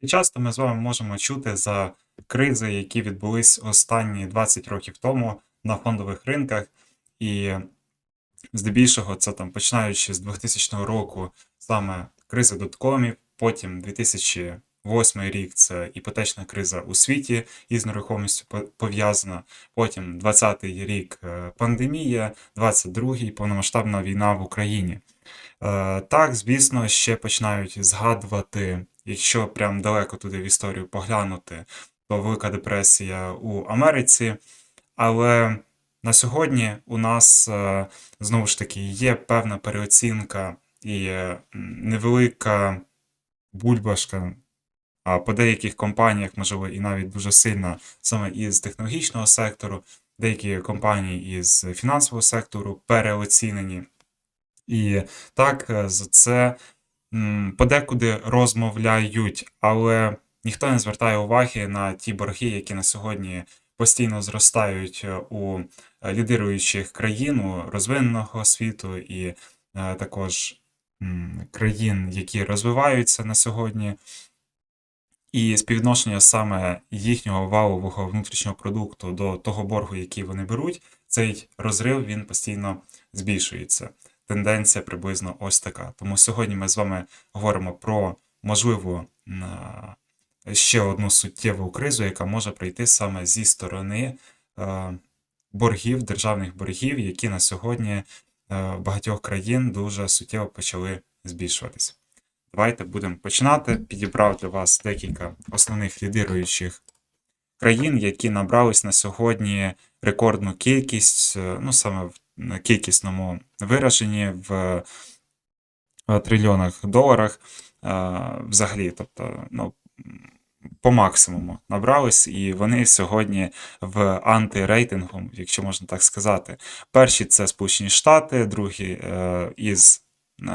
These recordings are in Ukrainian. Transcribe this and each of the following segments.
І часто ми з вами можемо чути за кризи, які відбулись останні 20 років тому на фондових ринках, і здебільшого це там починаючи з 2000 року саме криза доткомів, потім 2008 рік це іпотечна криза у світі із нерухомістю пов'язана, потім 20-й рік е, пандемія, 22-й повномасштабна війна в Україні. Е, Так, звісно, ще починають згадувати, якщо прям далеко туди в історію поглянути, то Велика депресія у Америці. Але на сьогодні у нас е, знову ж таки є певна переоцінка і е, невелика бульбашка, а по деяких компаніях, можливо, і навіть дуже сильна саме із технологічного сектору, деякі компанії із фінансового сектору переоцінені. І так, е, за це подекуди розмовляють, але ніхто не звертає уваги на ті борги, які на сьогодні постійно зростають е, у е, лідируючих країн, у розвиненого світу і е, також країн, які розвиваються на сьогодні. І співвідношення саме їхнього валового внутрішнього продукту до того боргу, який вони беруть, цей розрив він постійно збільшується. Тенденція приблизно ось така. Тому сьогодні ми з вами говоримо про можливу ще одну суттєву кризу, яка може прийти саме зі сторони е, боргів, державних боргів, які на сьогодні е, багатьох країн дуже суттєво почали збільшуватися. Давайте будемо починати. Підібрав для вас декілька основних лідируючих країн, які набрались на сьогодні рекордну кількість, е, ну саме в кількісному вираженні в е, трильйонах доларах е, взагалі, тобто, ну, по максимуму набрались, і вони сьогодні в антирейтингу, якщо можна так сказати. Перші це Сполучені Штати, другі е, із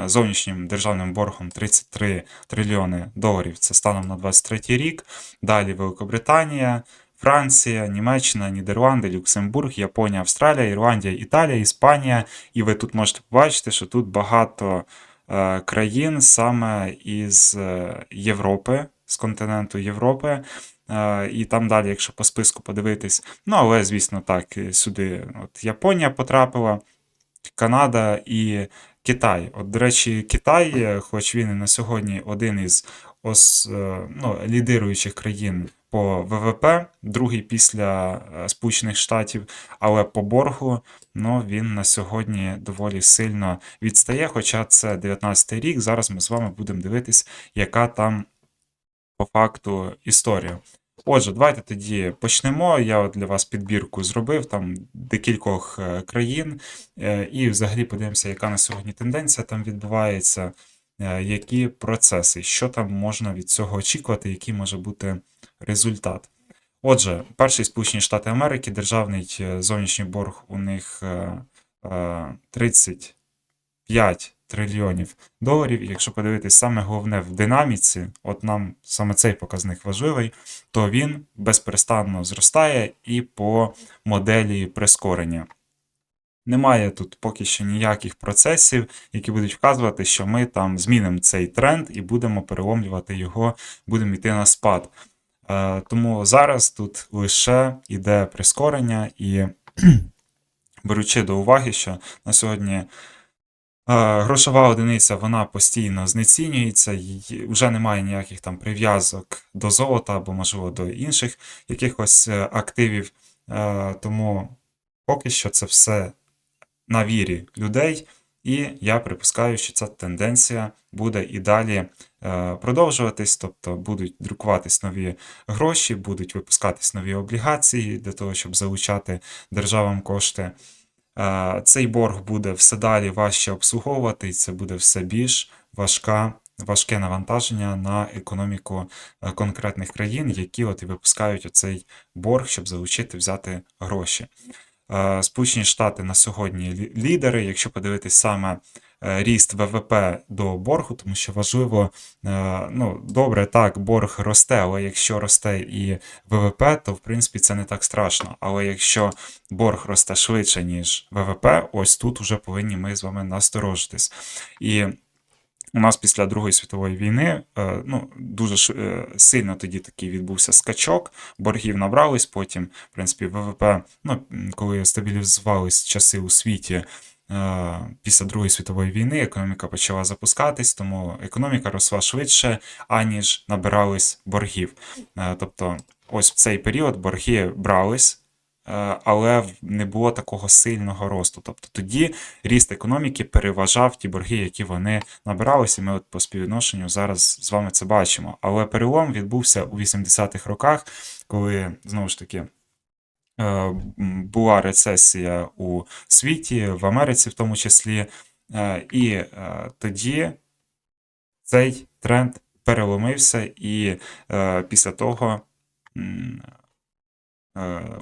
зовнішнім державним боргом 33 трильйони доларів. Це станом на 23 рік. Далі Великобританія, Франція, Німеччина, Нідерланди, Люксембург, Японія, Австралія, Ірландія, Італія, Іспанія. І ви тут можете побачити, що тут багато е, країн саме із е, Європи, з континенту Європи. Е, І там далі, якщо по списку подивитись, ну але звісно так, сюди от Японія потрапила, Канада і Китай. От, до речі, Китай, хоч він і на сьогодні один із ос, ну, лідируючих країн по ВВП, другий після е, Сполучених Штатів, але по боргу ну, він на сьогодні доволі сильно відстає, хоча це 19 рік. Зараз ми з вами будемо дивитись, яка там по факту історія. Отже, давайте тоді почнемо. Я от для вас підбірку зробив там декількох е, країн, е, і взагалі подивимося, яка на сьогодні тенденція там відбувається, які процеси, що там можна від цього очікувати, який може бути результат. Отже, перший Сполучені Штати Америки, державний е, зовнішній борг у них е, е, 35 трильйонів доларів. І якщо подивитись саме головне в динаміці, от нам саме цей показник важливий, то він безперестанно зростає і по моделі прискорення. Немає тут поки що ніяких процесів, які будуть вказувати, що ми там змінимо цей тренд і будемо переломлювати його, будемо йти на спад. Е, Тому зараз тут лише йде прискорення і беручи до уваги, що на сьогодні е, грошова одиниця вона постійно знецінюється, вже немає ніяких там прив'язок до золота або, можливо, до інших якихось е, активів. Тому поки що це все на вірі людей, і я припускаю, що ця тенденція буде і далі продовжуватись, тобто будуть друкуватись нові гроші, будуть випускатись нові облігації для того, щоб залучати державам кошти. Е, Цей борг буде все далі важче обслуговувати, і це буде все більш важка. Важке навантаження на економіку е, конкретних країн, які от і випускають оцей борг, щоб залучити взяти гроші. Е, Сполучені Штати на сьогодні лідери. Якщо подивитись саме е, ріст ВВП до боргу, тому що важливо, е, ну добре, так, борг росте, але якщо росте і ВВП, то в принципі це не так страшно. Але якщо борг росте швидше, ніж ВВП, ось тут вже повинні ми з вами насторожитись. І у нас після Другої світової війни е, ну, дуже е, сильно тоді такий відбувся скачок, боргів набрались, потім, в принципі, ВВП, ну, коли стабілізувались часи у світі. Е, Після Другої світової війни економіка почала запускатись, тому економіка росла швидше, аніж набирались боргів. Е, Тобто, ось в цей період борги брались, е, але не було такого сильного росту. Тобто тоді ріст економіки переважав ті борги, які вони набиралися. Ми от по співвідношенню зараз з вами це бачимо. Але перелом відбувся у 80-х роках, коли знову ж таки. Е, Була рецесія у світі, в Америці в тому числі, е, і е, тоді цей тренд переломився, і після того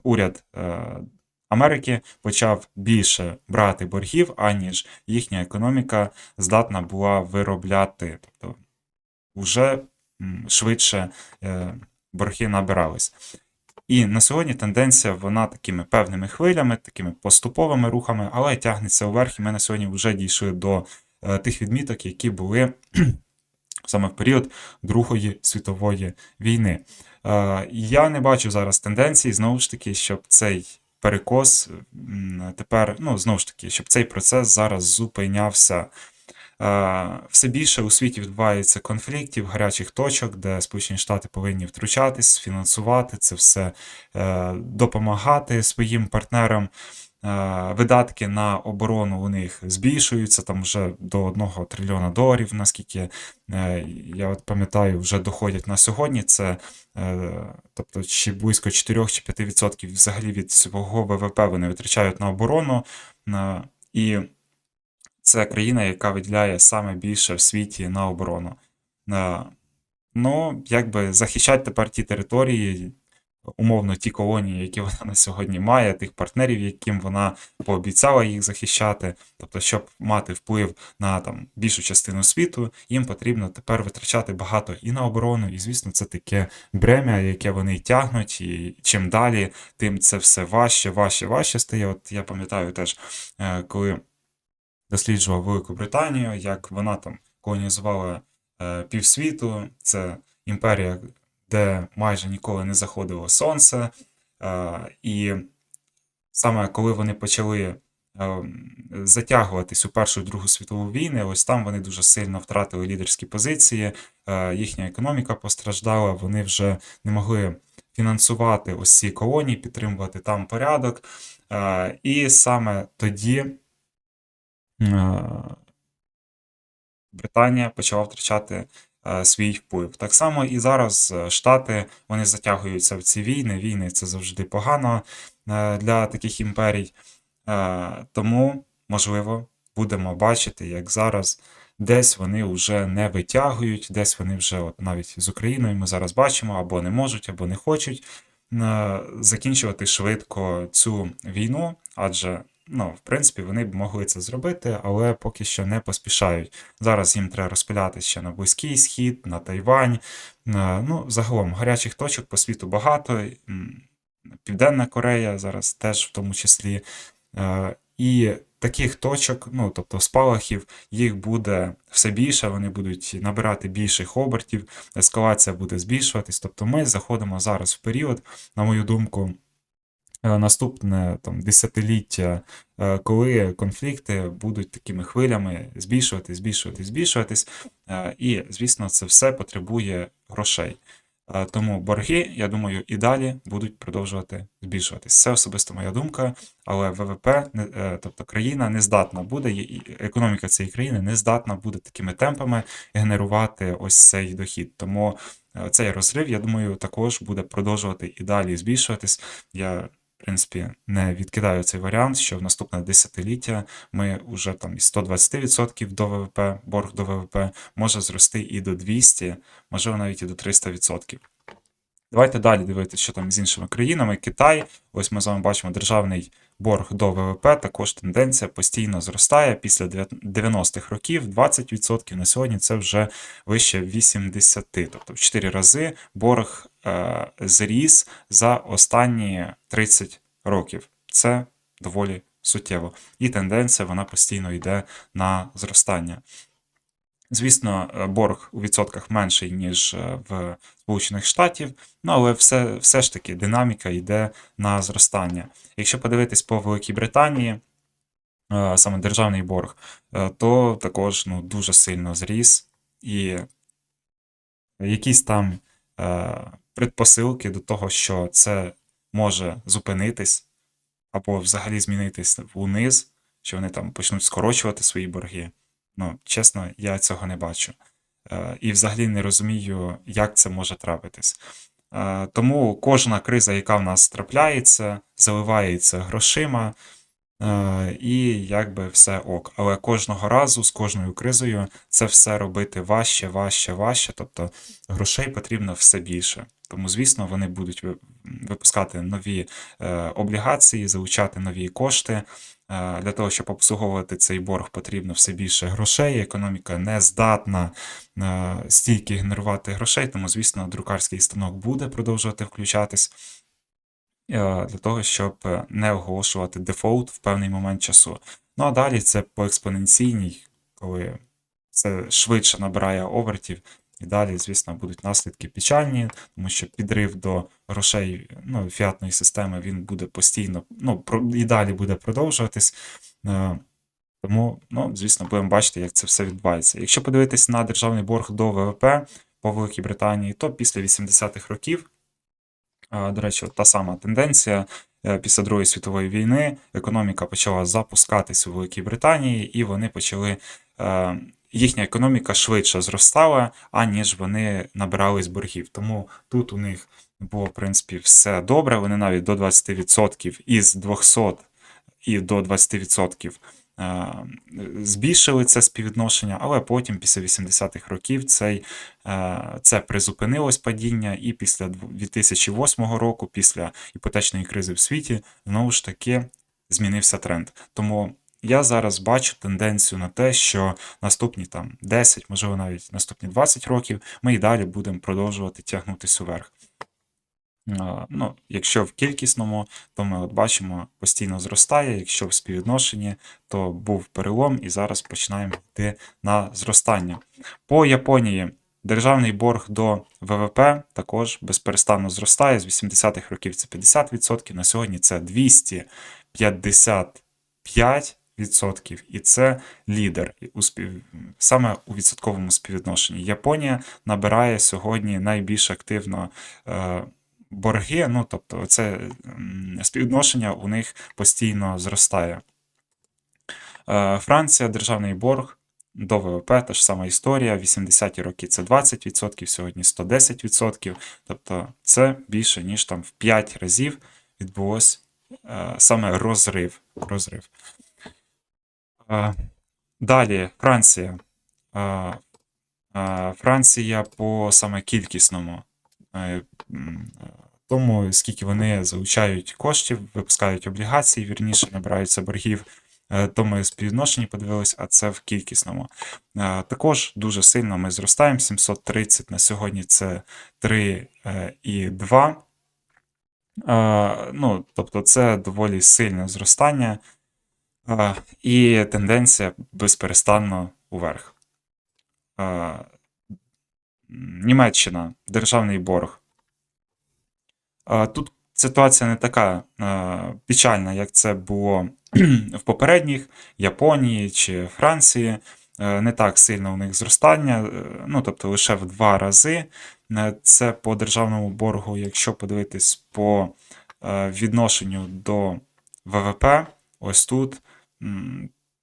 уряд Америки почав більше брати боргів, аніж їхня економіка здатна була виробляти. Тобто вже швидше борги набирались. І на сьогодні тенденція вона такими певними хвилями, такими поступовими рухами, але тягнеться вверх, і ми на сьогодні вже дійшли до е, тих відміток, які були саме в період Другої світової війни. Е, Я не бачу зараз тенденції, знову ж таки, щоб цей перекос тепер, ну, знову ж таки, щоб цей процес зараз зупинявся. Е, Все більше у світі відбувається конфліктів, гарячих точок, де Сполучені Штати повинні втручатись, фінансувати це все, е, допомагати своїм партнерам. Е, Видатки на оборону у них збільшуються там вже до 1 трильйона доларів, наскільки я от пам'ятаю, вже доходять на сьогодні. Це тобто чи близько 4 чи 5% взагалі від свого ВВП вони витрачають на оборону. І це країна, яка виділяє саме більше в світі на оборону. Е, Ну, якби захищати тепер ті території, умовно, ті колонії, які вона на сьогодні має, тих партнерів, яким вона пообіцяла їх захищати. Тобто, щоб мати вплив на там більшу частину світу, їм потрібно тепер витрачати багато і на оборону, і, звісно, це таке бремя, яке вони тягнуть, і чим далі, тим це все важче, важче, важче стає. От я пам'ятаю теж, е, коли досліджував Велику Британію, як вона там колонізувала е, півсвіту. Це імперія, де майже ніколи не заходило сонце. Е, і саме коли вони почали е, затягуватись у Першу і Другу світову війни, ось там вони дуже сильно втратили лідерські позиції, е, їхня економіка постраждала, вони вже не могли фінансувати ось ці колонії, підтримувати там порядок. Е, І саме тоді Британія почала втрачати е, свій вплив. Так само і зараз е, Штати вони затягуються в ці війни. Війни це завжди погано е, для таких імперій. Е, Тому, можливо, будемо бачити, як зараз десь вони вже не витягують, десь вони вже, от навіть з Україною ми зараз бачимо, або не можуть, або не хочуть е, закінчувати швидко цю війну, адже. Ну, в принципі, вони б могли це зробити, але поки що не поспішають. Зараз їм треба розпилятися ще на Близький Схід, на Тайвань. Е, Ну, загалом гарячих точок по світу багато. Південна Корея зараз теж в тому числі. Е, І таких точок, ну тобто спалахів, їх буде все більше, вони будуть набирати більших обертів, ескалація буде збільшуватись. Тобто ми заходимо зараз в період, на мою думку, наступне там десятиліття, е, коли конфлікти будуть такими хвилями збільшуватись, збільшуватись, збільшуватись. Е, І, звісно, це все потребує грошей. Е, Тому борги, я думаю, і далі будуть продовжувати збільшуватись. Це особисто моя думка, але ВВП, е, тобто країна не здатна буде, економіка цієї країни не здатна буде такими темпами генерувати ось цей дохід. Тому е, цей розрив, я думаю, також буде продовжувати і далі збільшуватись. Я, принципі, не відкидаю цей варіант, що в наступне десятиліття ми вже там із 120% до ВВП, борг до ВВП може зрости і до 200, можливо, навіть і до 300%. Давайте далі дивитися, що там з іншими країнами. Китай, ось ми з вами бачимо державний борг до ВВП, також тенденція постійно зростає після 90-х років 20%. На сьогодні це вже вище 80%. Тобто в 4 рази борг зріс за останні 30 років. Це доволі суттєво. І тенденція вона постійно йде на зростання. Звісно, е, борг у відсотках менший, ніж е, в Сполучених Штатів, ну але все, все ж таки динаміка йде на зростання. Якщо подивитись по Великій Британії, е, саме державний борг, е, то також ну, дуже сильно зріс, і якісь там е, предпосилки до того, що це може зупинитись або взагалі змінитись униз, що вони там почнуть скорочувати свої борги. Ну, чесно, я цього не бачу. Е, І взагалі не розумію, як це може трапитись. Е, Тому кожна криза, яка в нас трапляється, заливається грошима, і якби все ок. Але кожного разу з кожною кризою це все робити важче, важче, важче. Тобто грошей потрібно все більше. Тому, звісно, вони будуть випускати нові е, облігації, залучати нові кошти. Е, Для того, щоб обслуговувати цей борг, потрібно все більше грошей. Економіка не здатна е, стільки генерувати грошей, тому, звісно, друкарський станок буде продовжувати включатись е, для того, щоб е, не оголошувати дефолт в певний момент часу. Ну а далі це по експоненційній, коли це швидше набирає обертів. І далі, звісно, будуть наслідки печальні, тому що підрив до грошей ну, фіатної системи він буде постійно, ну, і далі буде продовжуватись. Е, Тому, ну, звісно, будемо бачити, як це все відбувається. Якщо подивитись на державний борг до ВВП по Великій Британії, то після 80-х років, до речі, та сама тенденція. е, Після Другої світової війни економіка почала запускатись у Великій Британії, і вони почали. е, Їхня економіка швидше зростала, аніж вони набирали з боргів. Тому тут у них було, в принципі, все добре. Вони навіть до 20% із 200 і до 20% е, збільшили це співвідношення, але потім, після 80-х років, цей, е, це призупинилось падіння, і після 2008 року, після іпотечної кризи в світі, знову ж таки змінився тренд. Тому я зараз бачу тенденцію на те, що наступні там 10, можливо, навіть наступні 20 років ми і далі будемо продовжувати тягнутися вверх. А, Ну, якщо в кількісному, то ми от бачимо, постійно зростає. Якщо в співвідношенні, то був перелом, і зараз починаємо йти на зростання. По Японії державний борг до ВВП також безперестанно зростає. З 80-х років це 50%, на сьогодні це 255%, і це лідер у спів... саме у відсотковому співвідношенні. Японія набирає сьогодні найбільш активно. Е борги, ну тобто це співвідношення у них постійно зростає. Е, Франція, державний борг до ВВП, та ж сама історія. 80-ті роки це 20%, сьогодні 110%. Тобто це більше, ніж там в 5 разів відбулось е, саме розрив. розрив. Е, Далі Франція. Франція по саме кількісному тому, скільки вони залучають коштів, випускають облігації, вірніше набираються боргів, е, то ми співвідношенні подивились, а це в кількісному. Е, Також дуже сильно ми зростаємо. 730 на сьогодні це 3,2. Е, Ну, тобто це доволі сильне зростання е, і тенденція безперестанно уверх. Німеччина, державний борг. Тут ситуація не така печальна, як це було в попередніх Японії чи Франції. Е, Не так сильно у них зростання, е, ну тобто лише в два рази. Е, Це по державному боргу, якщо подивитись по відношенню до ВВП, ось тут.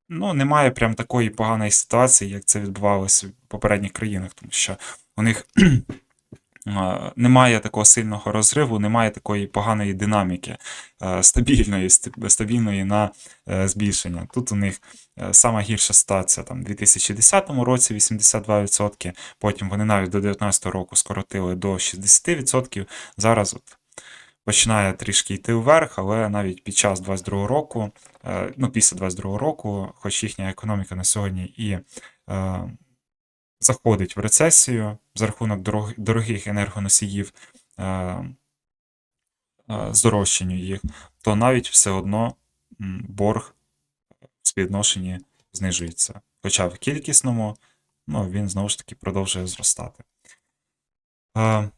Ну, немає прям такої поганої ситуації, як це відбувалося в попередніх країнах, тому що у них немає такого сильного розриву, немає такої поганої динаміки е, стабільної, ст- стабільної на е, збільшення. Тут у них е, сама гірша ситуація там, у 2010 році 82%, потім вони навіть до 2019 року скоротили до 60%. Зараз от починає трішки йти вверх, але навіть під час 22 року, е, ну після 22 року, хоч їхня економіка на сьогодні і е, заходить в рецесію за рахунок дорог- дорогих енергоносіїв, е, е, здорожчанню їх, то навіть все одно борг в співвідношенні знижується. Хоча в кількісному ну, він знову ж таки продовжує зростати. Е,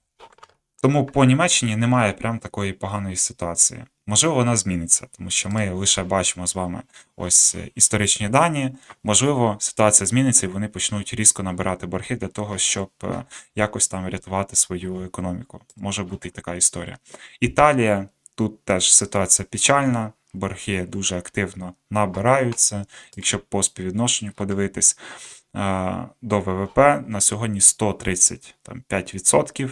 тому по Німеччині немає прям такої поганої ситуації. Можливо, вона зміниться, тому що ми лише бачимо з вами ось е, історичні дані. Можливо, ситуація зміниться, і вони почнуть різко набирати борги для того, щоб е, якось там врятувати свою економіку. Може бути і така історія. Італія тут теж ситуація печальна, борги дуже активно набираються. Якщо по співвідношенню подивитись е, до ВВП на сьогодні 135%.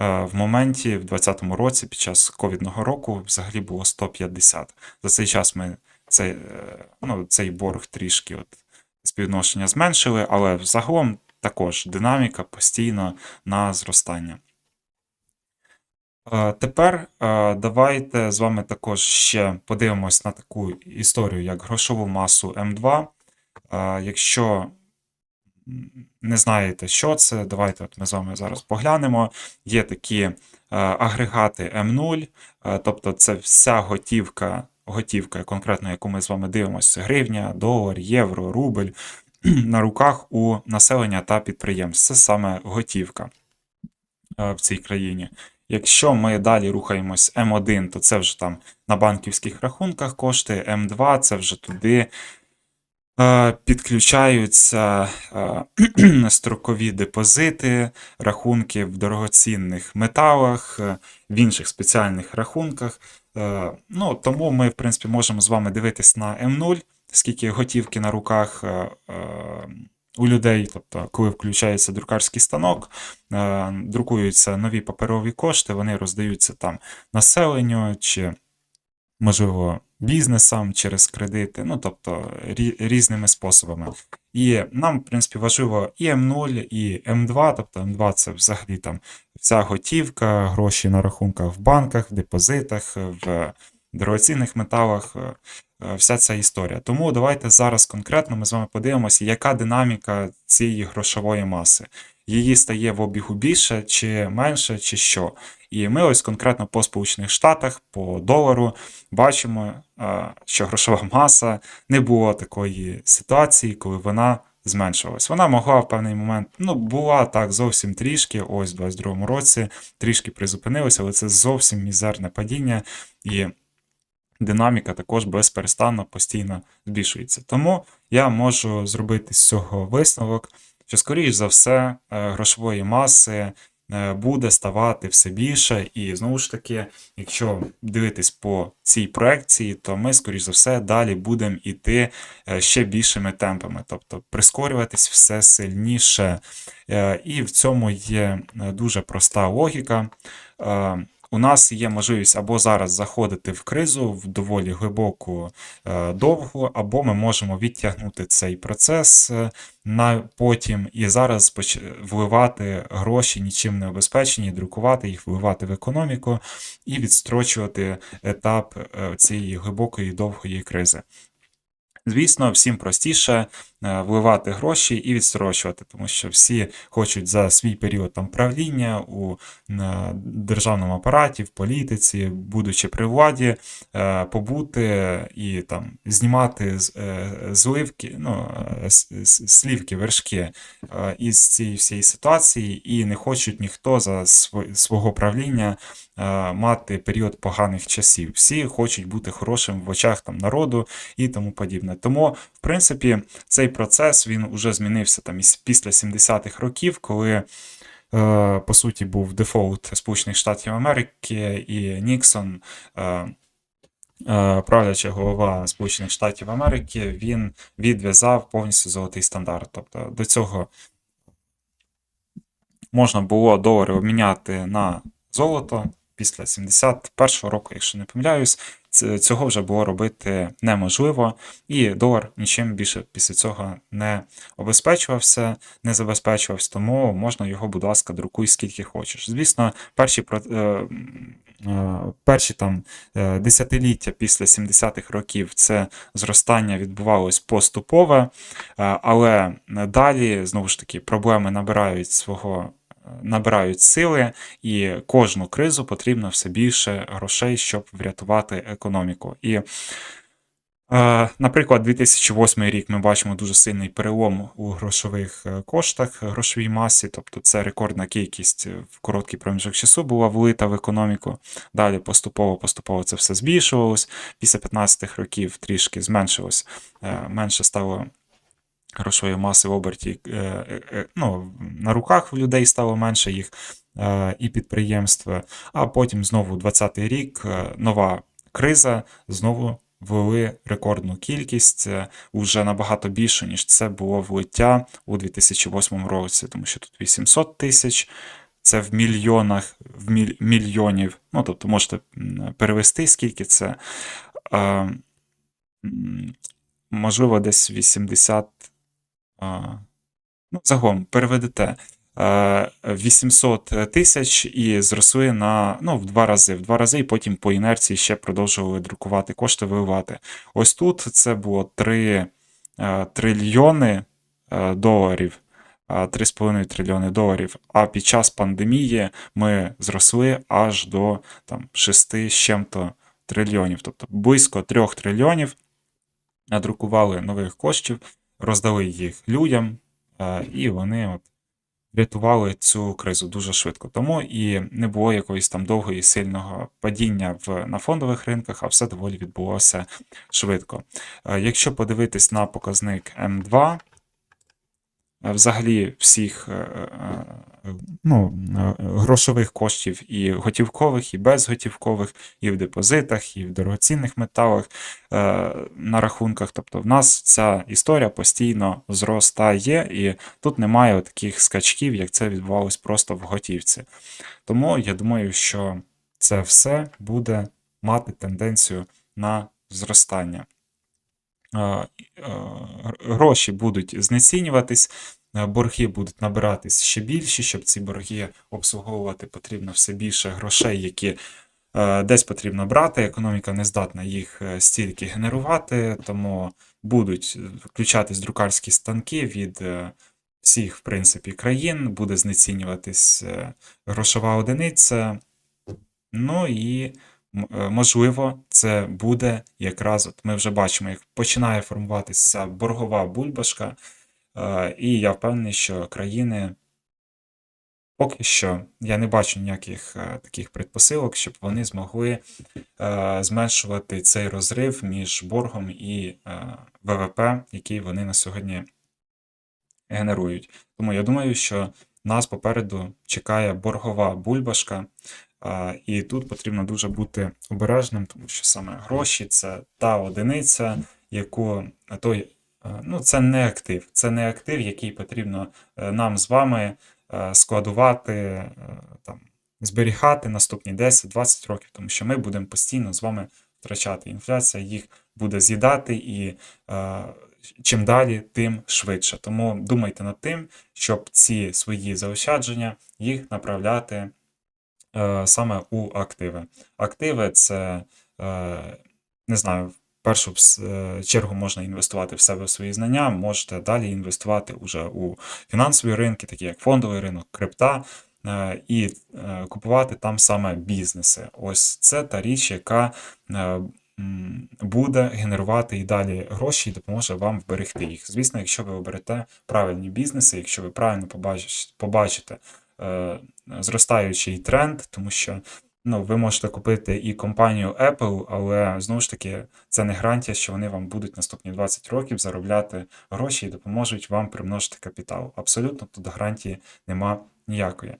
Е, В моменті, в 2020 році, під час ковідного року, взагалі було 150. За цей час ми цей, е, ну, цей борг трішки от, співвідношення зменшили, але взагалом також динаміка постійно на зростання. Е, Тепер давайте з вами також ще подивимось на таку історію, як грошову масу М2. Е, Якщо не знаєте, що це, давайте от ми з вами зараз поглянемо. Є такі е, агрегати М0, е, тобто це вся готівка, готівка, конкретно яку ми з вами дивимося, гривня, долар, євро, рубль на руках у населення та підприємств. Це саме готівка е, в цій країні. Якщо ми далі рухаємось М1, то це вже там на банківських рахунках кошти, М2 це вже туди підключаються строкові депозити, рахунки в дорогоцінних металах, е, в інших спеціальних рахунках. Е, Ну, тому ми, в принципі, можемо з вами дивитись на М0, скільки готівки на руках е, у людей, тобто, коли включається друкарський станок, друкуються нові паперові кошти, вони роздаються там населенню чи, можливо, бізнесам через кредити, ну тобто різними способами. І нам, в принципі, важливо і М0, і М2, тобто М2 це взагалі там вся готівка, гроші на рахунках в банках, в депозитах, в дорогоцінних металах, е, е, вся ця історія. Тому давайте зараз конкретно ми з вами подивимося, яка динаміка цієї грошової маси. Її стає в обігу більше, чи менше, чи що. І ми ось конкретно по Сполучених Штатах, по долару, бачимо, е, що грошова маса не було такої ситуації, коли вона зменшувалась. Вона могла в певний момент, ну, була так зовсім трішки, ось в 22-му році, трішки призупинилася, але це зовсім мізерне падіння. І динаміка також безперестанно постійно збільшується. Тому я можу зробити з цього висновок, що, скоріш за все, е, грошової маси е, буде ставати все більше. І знову ж таки, якщо дивитись по цій проекції, то ми, скоріш за все, далі будемо йти е, ще більшими темпами, тобто прискорюватись все сильніше. І в цьому є дуже проста логіка. У нас є можливість або зараз заходити в кризу в доволі глибоку е, довгу, або ми можемо відтягнути цей процес е, на потім і зараз вливати гроші нічим не обезпечені, друкувати їх, вливати в економіку і відстрочувати етап е, цієї глибокої довгої кризи. Звісно, всім простіше вливати гроші і відстрочувати, тому що всі хочуть за свій період там правління у е, державному апараті, в політиці, будучи при владі, е, побути і там знімати е, зливки, ну, е, слівки, вершки е, із цієї всієї ситуації, і не хочуть ніхто за свого правління е, мати період поганих часів. Всі хочуть бути хорошим в очах там народу і тому подібне. Тому, принципі, цей процес він уже змінився там після 70-х років, коли. е, По суті, був дефолт Сполучених Штатів Америки і Ніксон, е, е, правляча голова Сполучених Штатів Америки, він відв'язав повністю золотий стандарт. Тобто до цього можна було долари обміняти на золото після 71-го року, якщо не помиляюсь, цього вже було робити неможливо, і долар нічим більше після цього не обезпечувався, не забезпечувався, тому можна його, будь ласка, друкуй скільки хочеш. Звісно, перші е, е, перші там е, десятиліття після 70-х років це зростання відбувалось поступове, але далі знову ж таки проблеми набирають свого. Е, Набирають сили, і кожну кризу потрібно все більше грошей, щоб врятувати економіку. І Е, Наприклад, 2008 рік ми бачимо дуже сильний перелом у грошових е, коштах, грошовій масі, тобто це рекордна кількість е, в короткий проміжок часу була влита в економіку. Далі поступово-поступово це все збільшувалось. Після 15 років трішки зменшилось, е, менше стало грошової маси в оберті. е, е, е, Ну, на руках у людей стало менше їх і підприємств. А потім знову 20-й рік нова криза, знову ввели рекордну кількість, уже набагато більше, ніж це було влиття у 2008 році, тому що тут 800 тисяч. Це в мільйонах, в міль- мільйонів. Ну, тобто можете перевести, скільки це. Е, можливо, десь 80. Ну, загалом переведете е, 800 тисяч і зросли на ну, в два рази, в два рази, і потім по інерції ще продовжували друкувати кошти, виливати. Ось тут це було 3 е, трильйони е, доларів. 3,5 трильйони доларів. А під час пандемії ми зросли аж до там, 6 з чим-то трильйонів, тобто близько 3 трильйонів надрукували нових коштів, роздали їх людям, е, і вони от врятували цю кризу дуже швидко. Тому і не було якоїсь там довгої сильного падіння в, на фондових ринках, а все доволі відбулося швидко. Е, Якщо подивитись на показник М2, е, взагалі всіх е, е, ну, е, грошових коштів і готівкових, і безготівкових, і в депозитах, і в дорогоцінних металах е, на рахунках. Тобто в нас ця історія постійно зростає, і тут немає таких скачків, як це відбувалось просто в готівці. Тому я думаю, що це все буде мати тенденцію на зростання. Гроші будуть знецінюватись, борги будуть набиратись ще більші, щоб ці борги обслуговувати, потрібно все більше грошей, які десь потрібно брати. Економіка не здатна їх е, стільки генерувати, тому будуть включатись друкарські станки від е, всіх, в принципі, країн, буде знецінюватись е, грошова одиниця. Ну і можливо, це буде якраз от ми вже бачимо, як починає формуватися боргова бульбашка, е, і я впевнений, що країни поки що я не бачу ніяких е, таких предпосилок, щоб вони змогли е, зменшувати цей розрив між боргом і е, ВВП, який вони на сьогодні генерують. Тому я думаю, що нас попереду чекає боргова бульбашка, і тут потрібно дуже бути обережним, тому що саме гроші це та одиниця, яку той, е, ну, це не актив, це не актив, який потрібно е, нам з вами е, складувати, е, там, зберігати наступні 10-20 років, тому що ми будемо постійно з вами втрачати. Інфляція їх буде з'їдати і е, чим далі, тим швидше. Тому думайте над тим, щоб ці свої заощадження їх направляти е, саме у активи. Активи це, е, не знаю, в першу е, чергу можна інвестувати в себе в свої знання, можете далі інвестувати уже у фінансові ринки, такі як фондовий ринок, крипта. е, І е, купувати там саме бізнеси. Ось це та річ, яка е, буде генерувати і далі гроші і допоможе вам вберегти їх. Звісно, якщо ви оберете правильні бізнеси, якщо ви правильно побачите е, зростаючий тренд, тому що ну, ви можете купити і компанію Apple, але знову ж таки це не гарантія, що вони вам будуть наступні 20 років заробляти гроші і допоможуть вам примножити капітал. Абсолютно тут гарантії нема ніякої.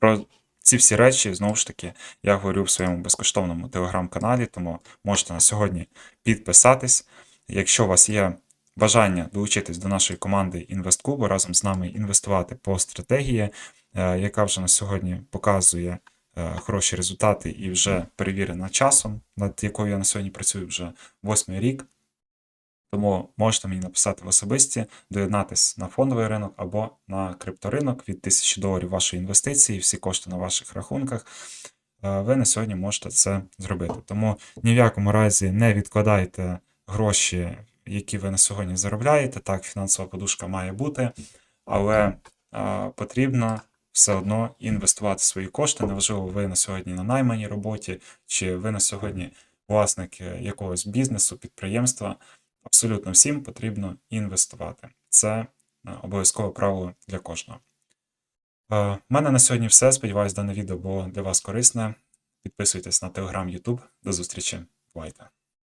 Про ці всі речі, знову ж таки, я говорю в своєму безкоштовному телеграм-каналі, тому можете на сьогодні підписатись. Якщо у вас є бажання долучитись до нашої команди інвестклубу, разом з нами інвестувати по стратегії, е, яка вже на сьогодні показує е, хороші результати і вже перевірена часом, над якою я на сьогодні працюю вже восьмий рік. Тому можете мені написати в особисті, доєднатись на фондовий ринок або на крипторинок від 1000 доларів вашої інвестиції, всі кошти на ваших рахунках. е, Ви на сьогодні можете це зробити. Тому ні в якому разі не відкладайте гроші, які ви на сьогодні заробляєте. Так, фінансова подушка має бути, але е, потрібно все одно інвестувати свої кошти. Неважливо, ви на сьогодні на найманій роботі, чи ви на сьогодні власник е, якогось бізнесу, підприємства, абсолютно всім потрібно інвестувати. Це е, обов'язкове правило для кожного. Е, У мене на сьогодні все. Сподіваюсь, дане відео було для вас корисне. Підписуйтесь на Telegram, YouTube. До зустрічі. Бувайте!